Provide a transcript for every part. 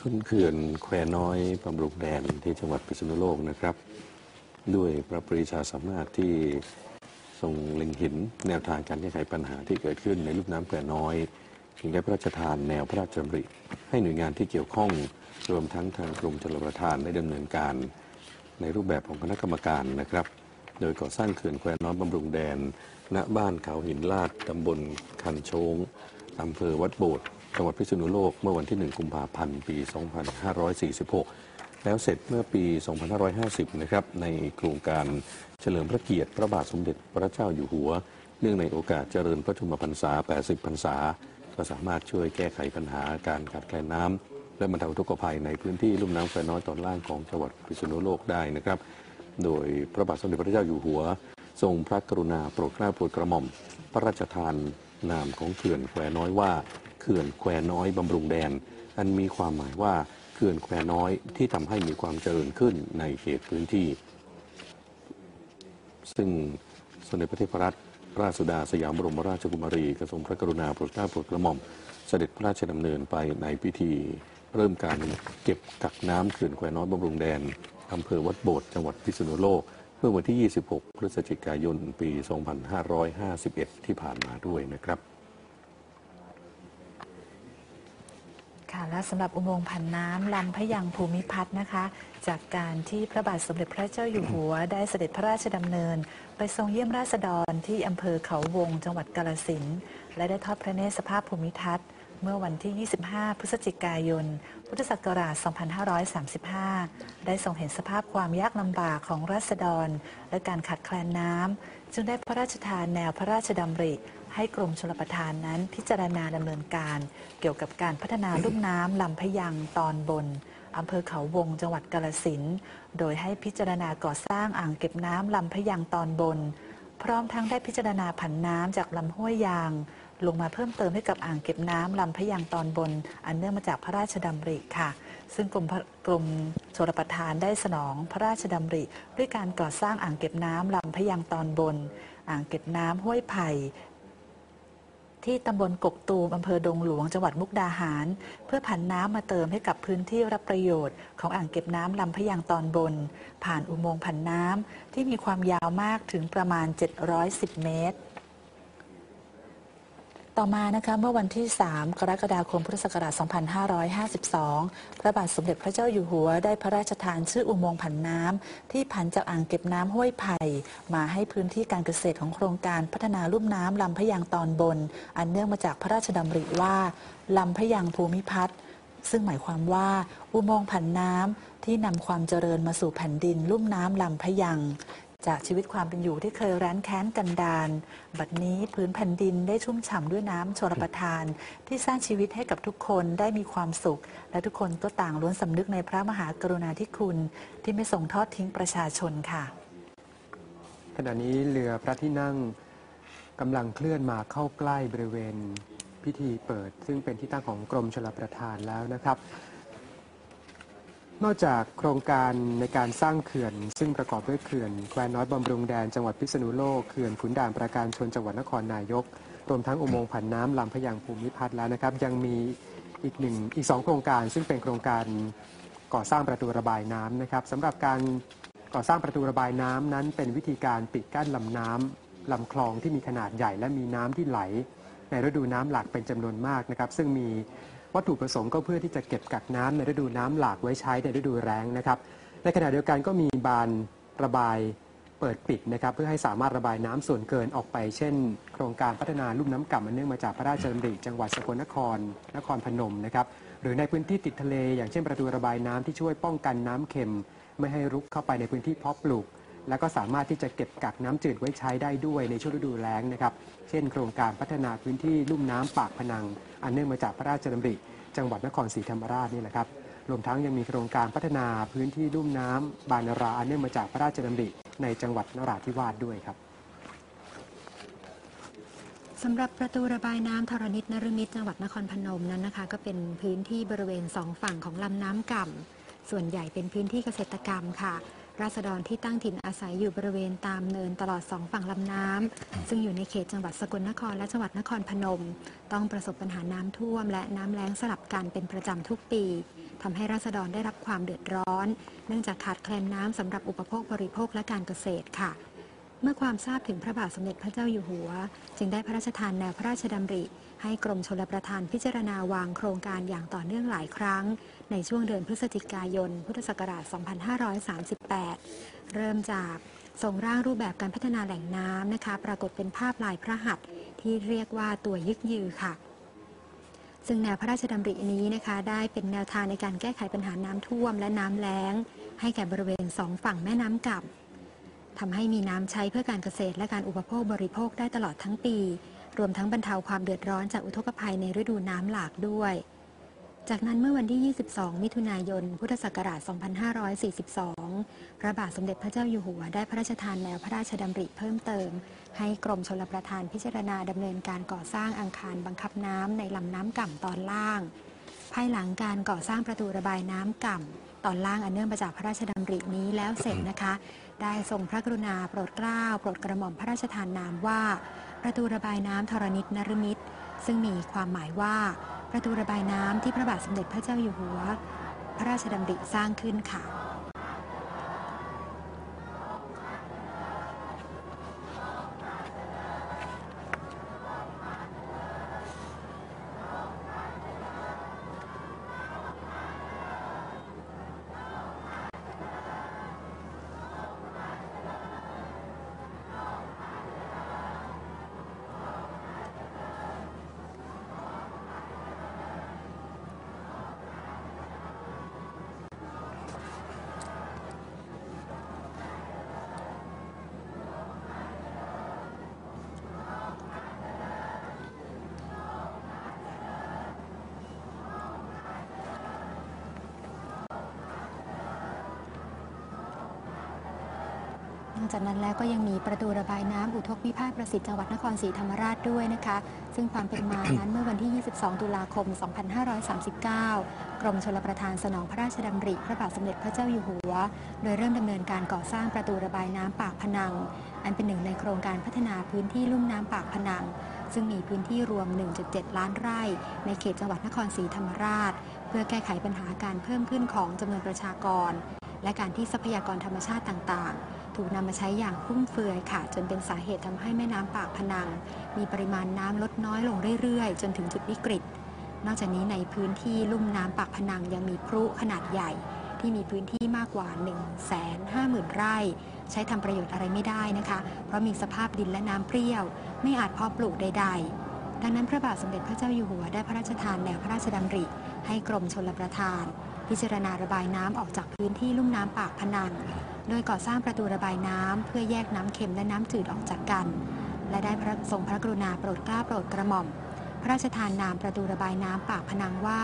ชนเขื่อนแควน้อยบำรุงแดนที่จังหวัดพิษณุโลกนะครับ ด้วยพระปรีชาสามารถที่ทรงเล็งเห็นแนวทางการแก้ไขปัญหาที่เกิดขึ้นในลุ่มน้ำแควน้อยจึงได้พระราชทานแนวพระราชดำริ ให้หน่วยงานที่เกี่ยวข้องรวมทั้งทางกรมชลประทานได้ดำเนินการ ในรูปแบบของคณะกรรมการนะครับ โดยก่อสร้างเขื่อนแควน้อยบำรุงแดน ณบ้านเขาหินลาดตำบลคันโชงอำเภอวัดโบด จังหวัดพิษณุโลกเมื่อวันที่ 1 กุมภาพันธ์ ปี 2546 แล้วเสร็จเมื่อปี 2550 นะครับ ในโครงการเฉลิมพระเกียรติพระบาทสมเด็จพระเจ้าอยู่หัว เนื่องในโอกาสเจริญพระชนมพรรษา 80 พรรษา ก็สามารถช่วยแก้ไขปัญหาการขาดแคลนน้ำและบรรเทาทุกข์ภัยในพื้นที่ลุ่มน้ำแควน้อยตอนล่างของจังหวัดพิษณุโลกได้นะครับ โดยพระบาทสมเด็จพระเจ้าอยู่หัว ทรงพระกรุณาโปรดเกล้าโปรดกระหม่อม พระราชทานนามของเขื่อนแควน้อยว่า เขื่อนแควน้อยบำรุงแดน อันมีความหมายว่าเขื่อนแควน้อยที่ทำให้มีความเจริญขึ้นในเขตพื้นที่ ซึ่งสมเด็จพระเทพรัตนราชสุดาสยามบรมราชกุมารีกระทรวงพระกรุณาโปรดเกล้าโปรดกระหม่อม เสด็จพระราชดำเนินไปในพิธี เริ่มการเก็บกักน้ำเขื่อนแควน้อยบำรุงแดนอำเภอวัดโบดจังหวัดพิษณุโลกเมื่อวันที่ 26 พฤศจิกายน ปี 2551 ที่ผ่านมาด้วยนะครับ ค่ะ และสำหรับอุโมงค์ผันน้ำลำพะยังภูมิพัฒน์นะคะ จากการที่พระบาทสมเด็จพระเจ้าอยู่หัว ได้เสด็จพระราชดำเนิน ไปทรงเยี่ยมราษฎรที่อำเภอเขาวง จังหวัดกาฬสินและได้ทอดพระเนตรสภาพภูมิทัศน์ เมื่อวันที่ 25 พฤศจิกายน พุทธศักราช 2535 ได้ทรงเห็นสภาพความยากลำบากของราษฎร และการขาดแคลนน้ำจึงได้พระราชทานแนวพระราชดำริ ให้กรมชลประทานนั้นพิจารณาดำเนินการ เกี่ยวกับการพัฒนาลุ่มน้ำลำพะยังตอนบนอำเภอเขาวงจังหวัดกาฬสินธุ์โดยให้พิจารณาก่อสร้างอ่างเก็บน้ำลำพะยังตอนบน พร้อมทั้งได้พิจารณาผันน้ำจากลำห้วยยาง ลงมาเพิ่มเติมให้กับอ่างเก็บน้ำลำพะยังตอนบน อันเนื่องมาจากพระราชดำริค่ะ ซึ่งกรมพระกรมชลประทานได้สนองพระราชดำริ ด้วยการก่อสร้างอ่างเก็บน้ำลำพะยังตอนบน อ่างเก็บน้ำห้วยไผ่ ที่ตำบลกกตูมอำเภอดงหลวงจังหวัดมุกดาหาร เพื่อผันน้ำมาเติมให้กับพื้นที่รับประโยชน์ ของอ่างเก็บน้ำลำพะยังตอนบน ผ่านอุโมงค์ผันน้ำที่มีความยาวมากถึงประมาณ 710 เมตร ต่อมานะคะเมื่อวันที่ 3 กรกฎาคมพุทธศักราช 2552 พระบาทสมเด็จพระเจ้าอยู่หัวได้พระราชทานชื่ออุโมงค์ผันน้ำที่ผันจากอ่างเก็บน้ำห้วยไผ่ มาให้พื้นที่การเกษตรของโครงการพัฒนาลุ่มน้ำลำพะยังตอนบน อันเนื่องมาจากพระราชดำริว่าลำพะยังภูมิพัฒน์ซึ่งหมายความว่าอุโมงค์ผันน้ำที่นำความเจริญมาสู่แผ่นดินลุ่มน้ำลำพะยัง จากชีวิตความเป็นอยู่ที่เคยร้นแค้นกันดานบัดนี้พื้นแผ่นดินได้ชุ่มฉ่ำด้วยน้ำชลประทาน ที่สร้างชีวิตให้กับทุกคนได้มีความสุข และทุกคนก็ต่างล้วนสำนึกในพระมหากรุณาธิคุณ ที่ไม่ส่งทอดทิ้งประชาชนค่ะ ขณะนี้เรือพระที่นั่งกำลังเคลื่อนมาเข้าใกล้บริเวณพิธีเปิด ซึ่งเป็นที่ตั้งของกรมชลประทานแล้วนะครับ นอกจากโครงการในการสร้างเขื่อน ซึ่งประกอบด้วยเขื่อนแควน้อยบำรุงแดนจังหวัดพิษณุโลกเขื่อนขุนด่านประการชนจังหวัดนครนายก รวมทั้งอุโมงค์ผันน้ำลำพะยังภูมิพัฒน์แล้วนะครับ ยังมีอีกหนึ่งอีกสองโครงการ ซึ่งเป็นโครงการก่อสร้างประตูระบายน้ำนะครับสำหรับการก่อสร้างประตูระบายน้ำนั้น เป็นวิธีการปิดกั้นลำน้ำลำคลองที่มีขนาดใหญ่ และมีน้ำที่ไหล ในฤดูน้ำหลากเป็นจำนวนมากนะครับ ซึ่งมี วัตถุประสงค์ก็เพื่อที่จะเก็บกักน้ำในฤดูน้ำหลากไว้ใช้ในฤดูแล้งนะครับ ในขณะเดียวกันก็มีบานระบายเปิดปิดนะครับเพื่อให้สามารถระบายน้ำส่วนเกินออกไป เช่น โครงการพัฒนาลุ่มน้ำก่ำอันเนื่องมาจากพระราชดำริจังหวัดสกลนคร นครพนมนะครับหรือในพื้นที่ติดทะเล อย่างเช่นประตูระบายน้ำที่ช่วยป้องกันน้ำเค็ม ไม่ให้รุกเข้าไปในพื้นที่เพาะปลูก แล้วก็สามารถที่จะเก็บกักน้ำจืดไว้ใช้ได้ด้วยในช่วงฤดูแล้งนะครับ เช่น โครงการพัฒนาพื้นที่ลุ่มน้ำปากพนัง อันเนื่องมาจากพระราชดำริ จังหวัดนครศรีธรรมราชนี่แหละครับ รวมทั้งยังมีโครงการพัฒนาพื้นที่ลุ่มน้ำบานราอันเนื่องมาจากพระราชดำริ ในจังหวัดนราธิวาสด้วยครับสำหรับประตูระบายน้ำธรณิตนรมิตจังหวัดนครพนมนั้นนะคะ ก็เป็นพื้นที่บริเวณสองฝั่งของลำน้ำก่ำส่วนใหญ่เป็นพื้นที่เกษตรกรรมค่ะ ราษฎรที่ตั้งถิ่นอาศัยอยู่บริเวณตามเนินตลอดสองฝั่งลำน้ำซึ่งอยู่ในเขตจังหวัดสกลนครและจังหวัดนครพนม ต้องประสบปัญหาน้ำท่วม และน้ำแล้งสลับกันเป็นประจำทุกปีทำให้ราษฎรได้รับความเดือดร้อน เนื่องจากขาดแคลนน้ำสำหรับอุปโภคบริโภคและการเกษตรค่ะ เมื่อความทราบถึงพระบาทสมเด็จพระเจ้าอยู่หัว จึงได้พระราชทานแนวพระราชดำริ ให้กรมชลประทานพิจารณาวางโครงการอย่างต่อเนื่องหลายครั้ง ในช่วงเดือนพฤศจิกายน พุทธศักราช 2538 เริ่มจากส่งร่างรูปแบบการพัฒนาแหล่งน้ำนะคะ ปรากฏเป็นภาพลายพระหัตถ์ที่เรียกว่าตัวยึกยือค่ะ ซึ่งแนวพระราชดำรินี้นะคะ ได้เป็นแนวทางในการแก้ไขปัญหาน้ำท่วมและน้ำแล้ง ให้แก่บริเวณสองฝั่งแม่น้ำก่ำ ทำให้มีน้ำใช้เพื่อการเกษตรและการอุปโภคบริโภคได้ตลอดทั้งปี รวมทั้งบรรเทาความเดือดร้อนจากอุทกภัยในฤดูน้ำหลากด้วย จากนั้นเมื่อวันที่ 22 มิถุนายน พุทธศักราช 2542 พระบาทสมเด็จพระเจ้าอยู่หัวได้พระราชทานแนวพระราชดำริเพิ่มเติม ให้กรมชลประทานพิจารณาดำเนินการก่อสร้างอังคารบังคับน้ำในลำน้ำก่ำตอนล่าง ภายหลังการก่อสร้างประตูระบายน้ำก่ำตอนล่างอันเนื่องมาจากพระราชดำรินี้แล้วเสร็จนะคะ ได้ทรงพระกรุณาโปรดเกล้าโปรดกระหม่อมพระราชทานนามว่า ประตูระบายน้ำธรณิตนรมิตร ซึ่งมีความหมายว่า ประตูระบายน้ำที่พระบาทสมเด็จพระเจ้าอยู่หัว พระราชดำริสร้างขึ้นค่ะ จากนั้นแล้วก็ยังมีประตูระบายน้ำอุทกพิพาทประสิทธิ์จังหวัดนครศรีธรรมราชด้วยนะคะ ซึ่งความเป็นมานั้นเมื่อวันที่ 22 ตุลาคม 2539 กรมชลประทานสนองพระราชดำริพระบาทสมเด็จพระเจ้าอยู่หัว โดยเริ่มดำเนินการก่อสร้างประตูระบายน้ำปากพนัง อันเป็นหนึ่งในโครงการพัฒนาพื้นที่ลุ่มน้ำปากพนัง ซึ่งมีพื้นที่รวม 1.7 ล้านไร่ ในเขตจังหวัดนครศรีธรรมราช เพื่อแก้ไขปัญหาการเพิ่มขึ้นของจำนวนประชากร และการที่ทรัพยากรธรรมชาติต่างๆ ถูกนำมาใช้อย่างฟุ่มเฟือยค่ะ จนเป็นสาเหตุทำให้แม่น้ำปากพนัง มีปริมาณน้ำลดน้อยลงเรื่อยๆ จนถึงจุดวิกฤต นอกจากนี้ในพื้นที่ลุ่มน้ำปากพนังยังมีพรุขนาดใหญ่ ที่มีพื้นที่มากกว่า 1 5 0 0 0 0 ไร่ ใช้ทำประโยชน์อะไรไม่ได้นะคะ เพราะมีสภาพดินและน้ำเปรี้ยว ไม่อาจเพาะปลูกใด ๆดังนั้นพระบาทสมเด็จพระเจ้าอยู่หัวได้พระราชทานแนวพระราชดำริ ให้กรมชลประทาน พิจารณาระบายน้ำออกจากพื้นที่ลุ่มน้ำปากพนัง โดยก่อสร้างประตูระบายน้ำ เพื่อแยกน้ำเค็มและน้ำจืดออกจากกัน และได้พระทรงพระกรุณาโปรดเกล้าโปรดกระหม่อม พระราชทานนามประตูระบายน้ำปากพนังว่า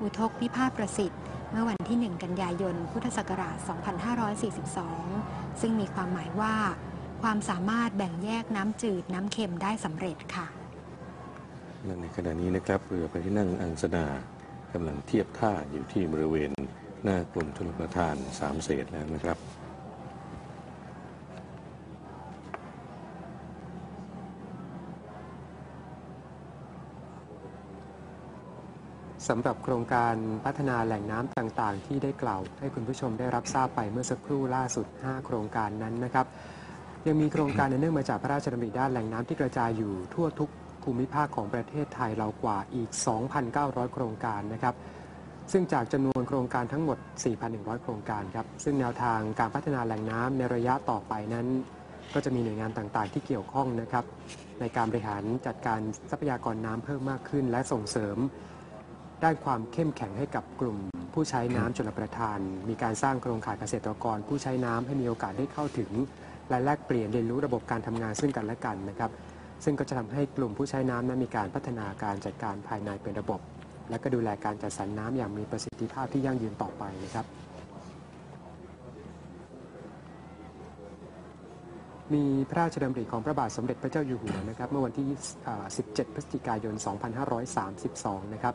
อุทกพิพาทประสิทธิ์ เมื่อวันที่ 1 กันยายน พุทธศักราช 2542 ซึ่งมีความหมายว่า ความสามารถแบ่งแยกน้ำจืดน้ำเค็มได้สำเร็จค่ะและในขณะนี้นะครับเรือพระที่นั่งอังสนากำลังเทียบท่าอยู่ที่บริเวณหน้ากรมชลประทานสามเศษแล้วนะครับ สำหรับโครงการพัฒนาแหล่งน้ำต่างๆ ที่ได้กล่าว ให้คุณผู้ชมได้รับทราบไปเมื่อสักครู่ล่าสุด 5 โครงการนั้นนะครับ ยังมีโครงการเนื่องมาจากพระราชดำริด้านแหล่งน้ำที่กระจายอยู่ทั่วทุกภูมิภาคของประเทศไทยเรากว่าอีก 2,900 โครงการนะครับ ซึ่งจากจำนวนโครงการทั้งหมด 4,100 โครงการครับ ซึ่งแนวทางการพัฒนาแหล่งน้ำในระยะต่อไปนั้น ก็จะมีหน่วยงานต่างๆ ที่เกี่ยวข้องนะครับ ในการบริหารจัดการทรัพยากรน้ำเพิ่มมากขึ้น และส่งเสริม ด้านความเข้มแข็งให้กับกลุ่ม ผู้ใช้น้ำชลประทาน มีการสร้างโครงข่ายเกษตรกร ผู้ใช้น้ำให้มีโอกาสได้เข้าถึง และแลกเปลี่ยนเรียนรู้ระบบการทำงานซึ่งกันและกันนะครับ ซึ่งก็จะทำให้กลุ่มผู้ใช้น้ำนั้นมีการพัฒนาการจัดการภายในเป็นระบบ และก็ดูแลการจัดสรรน้ำอย่างมีประสิทธิภาพที่ยั่งยืนต่อไปนะครับ มีพระราชดำริของพระบาทสมเด็จพระเจ้าอยู่หัวนะครับ เมื่อวันที่อ่า17 พฤศจิกายน 2532 นะครับ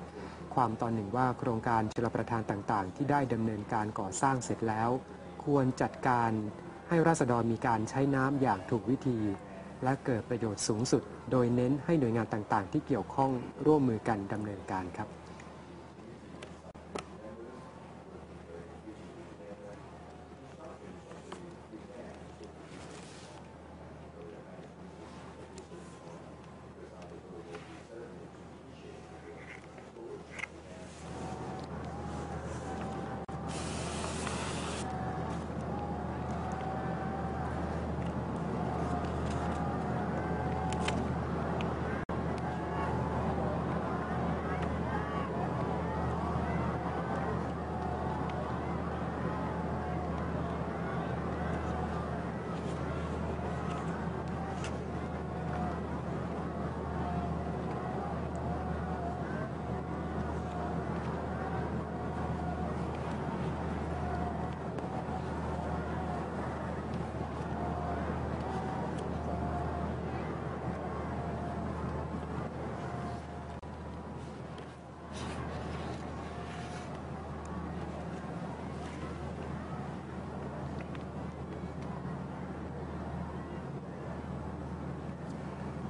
ความตอนหนึ่งว่าโครงการชลประทานต่างๆ ที่ได้ดำเนินการก่อสร้างเสร็จแล้ว ควรจัดการให้ราษฎรมีการใช้น้ำอย่างถูกวิธี และเกิดประโยชน์สูงสุด โดยเน้นให้หน่วยงานต่างๆ ที่เกี่ยวข้องร่วมมือกันดำเนินการครับ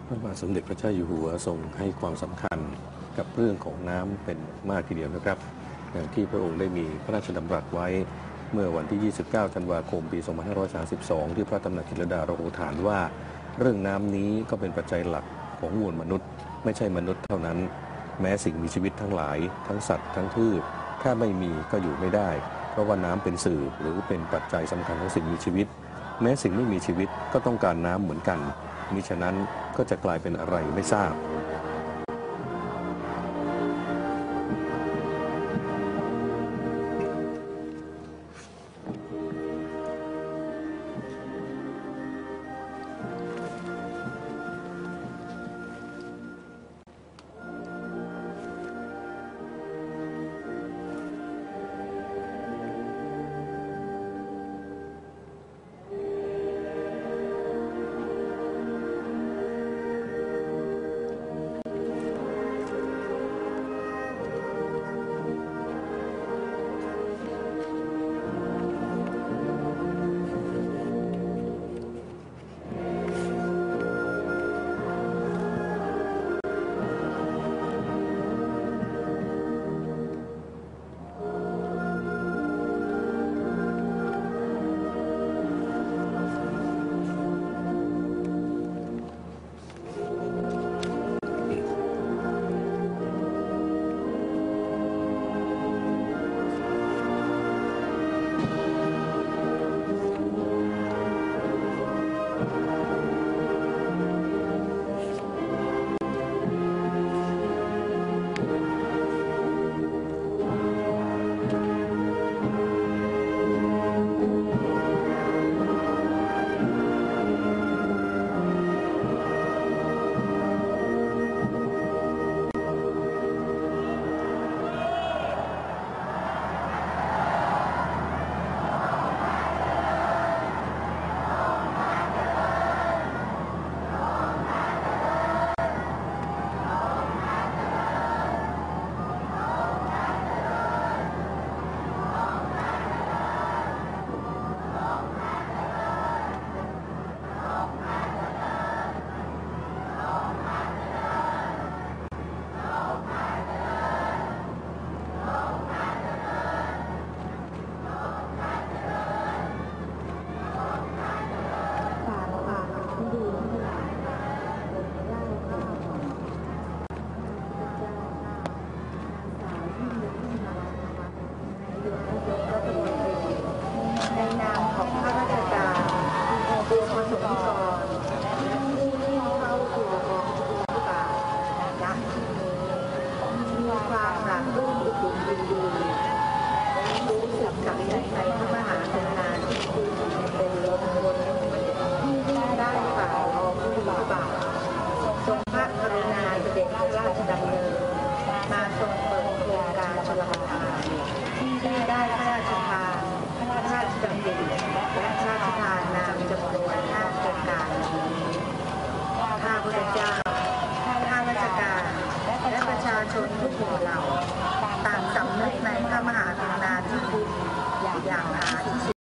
พระบาทสมเด็จพระเจ้าอยู่หัวทรงให้ความสำคัญกับเรื่องของน้ำเป็นมากทีเดียวนะครับอย่างที่พระองค์ได้มีพระราชดำรัสไว้เมื่อวันที่ 29 ธันวาคม ปี 2532 ที่พระตำหนักกิรดาโรโหฐานว่า เรื่องน้ำนี้ก็เป็นปัจจัยหลักของมวลมนุษย์ ไม่ใช่มนุษย์เท่านั้น แม้สิ่งมีชีวิตทั้งหลาย ทั้งสัตว์ ทั้งพืช ถ้าไม่มีก็อยู่ไม่ได้ เพราะว่าน้ำเป็นสื่อหรือเป็นปัจจัยสำคัญของสิ่งมีชีวิต แม้สิ่งไม่มีชีวิตก็ต้องการน้ำเหมือนกัน มิฉะนั้นก็จะกลายเป็นอะไรไม่ทราบ